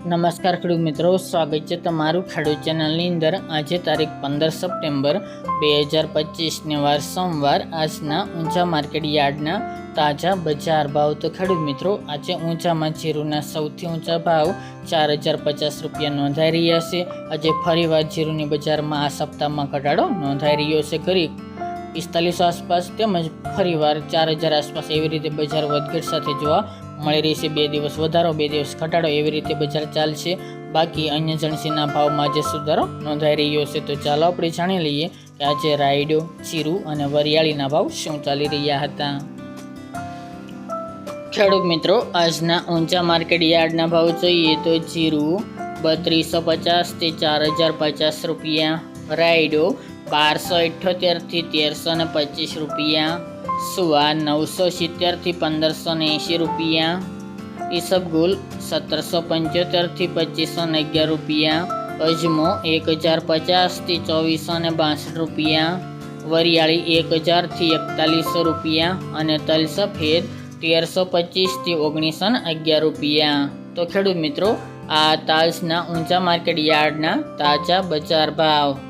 નમસ્કાર ખેડૂત મિત્રો, સ્વાગત છે તમારું ખેડૂત ચેનલની અંદર. આજે તારીખ પંદર સપ્ટેમ્બર બે હજાર પચીસને વાર સોમવાર. આજના ઊંચા માર્કેટ યાર્ડના તાજા બજાર ભાવ. તો ખેડૂત મિત્રો, આજે ઊંચામાં જીરુના સૌથી ઊંચા ભાવ ચાર હજાર પચાસ રૂપિયા નોંધાઈ રહ્યા છે. આજે ફરીવાર જીરુની બજારમાં આ સપ્તાહમાં ઘટાડો નોંધાઈ રહ્યો છે. કરી પિસ્તાલીસો આસપાસ તેમજ ફરીવાર ચાર હજાર આસપાસ એવી રીતે બજાર વધઘટ સાથે જોવા મળી રહી છે. બે દિવસ વધારો, બે દિવસ ઘટાડો, એવી રીતે બજાર ચાલશે. બાકી અન્ય જણસીના ભાવમાં આજે સુધારો નોંધાઈ રહ્યો છે. તો ચાલો આપણે જાણી લઈએ કે આજે રાયડો જીરું અને વરિયાળીના ભાવ શું ચાલી રહ્યા હતા. ખેડૂત મિત્રો, આજના ઊંચા માર્કેટ યાર્ડના ભાવ જોઈએ તો જીરું બત્રીસો પચાસથી ચાર હજાર પચાસ રૂપિયા રાયડો બારસો અઠ્યોતેરથી તેરસો ને પચીસ રૂપિયા. સુવા નવસો સિત્તેરથી પંદરસો ને એંશી રૂપિયા. ઈસબગુલ સત્તરસો પંચોતેરથી પચીસો ને અગિયાર રૂપિયા. અજમો એક હજાર પચાસથી ચોવીસો ને બાસઠ રૂપિયા. વરિયાળી એક હજારથી એકતાલીસો રૂપિયા અને તલ સફેદ તેરસો પચીસથી ઓગણીસો ને અગિયાર રૂપિયા. તો ખેડૂત મિત્રો, આ તાલ્સના ઊંચા માર્કેટ યાર્ડના તાજા બજાર ભાવ.